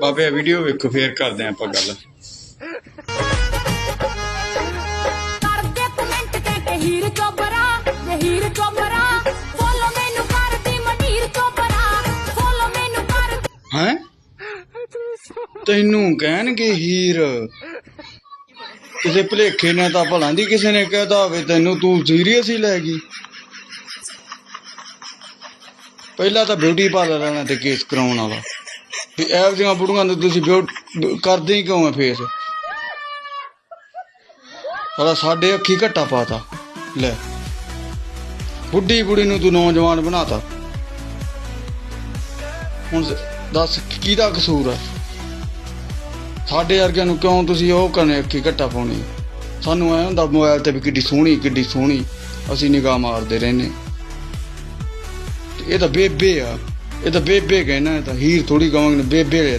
ਬਾਬੇ ਵੀਡੀਓ ਵੇਖੋ ਫੇਰ ਕਰਦੇ ਆਂ ਆਪਾਂ ਗੱਲ। ਕਰਦੇ ਕਮੈਂਟ ਕਹਿੰਦੇ ਹੀਰ ਚੋਬਰਾ ਜੇ ਹੀਰ ਚੋਬਰਾ ਫੋਲੋ ਮੈਨੂੰ ਕਰਦੀ ਮਨੀਰ ਚੋਬਰਾ ਫੋਲੋ ਮੈਨੂੰ ਕਰ ਹੈ? ਤੈਨੂੰ ਕਹਿਣਗੇ ਹੀਰ। ਕਿਸੇ ਭਲੇਖੇ ਨੇ ਤਾਂ ਭਲਾਂ ਦੀ ਕਿਸੇ ਨੇ ਕਹਿਦਾ ਹੋਵੇ ਤੈਨੂੰ ਤੂੰ ਸੀਰੀਅਸ ਹੀ ਲੈ ਗਈ। ਪਹਿਲਾਂ ਤਾਂ ਬਿਊਟੀ ਪਾਰਲਰ ਵਾਲਿਆਂ ਤੇ ਕੇਸ ਕਰਾਉਣ ਵਾਲਾ। ਵੀ ਇਹੋ ਜਿਹੀਆਂ ਬੁੜੀਆਂ ਨੂੰ ਤੁਸੀਂ ਕਰਦੇ ਹੀ ਕਿਉਂ ਆ ਫੇਸ ਸਾਲਾ ਸਾਡੇ ਅੱਖੀ ਘੱਟਾ ਪਾਤਾ। ਲੈ। ਬੁੱਢੀ ਬੁੜੀ ਨੂੰ ਤੂੰ ਨੌਜਵਾਨ ਬਣਾਤਾ। ਹੁਣ ਦੱਸ ਕਿਹਦਾ ਕਸੂਰ ਆ? ਸਾਡੇ ਵਰਗਿਆਂ ਨੂੰ ਕਿਉਂ ਤੁਸੀਂ ਉਹ ਕਰਨੇ ਅੱਖੀ ਘੱਟਾ ਪਾਉਣੀ? ਸਾਨੂੰ ਐ ਹੁੰਦਾ ਮੋਬਾਈਲ ਤੇ ਵੀ ਕਿੱਡੀ ਸੋਹਣੀ ਕਿੱਡੀ ਸੋਹਣੀ। ਅਸੀਂ ਨਿਗਾਹ ਮਾਰਦੇ ਰਹਿੰਦੇ। ਇਹ ਤਾਂ ਬੇਬੇ ਆ। ਇਹ ਤਾਂ ਬੇਬੇ ਕਹਿਣਾ ਇਹ ਤਾਂ ਹੀਰ ਥੋੜੀ ਕਵਾਂਗੇ, ਬੇਬੇ ਤਾਂ।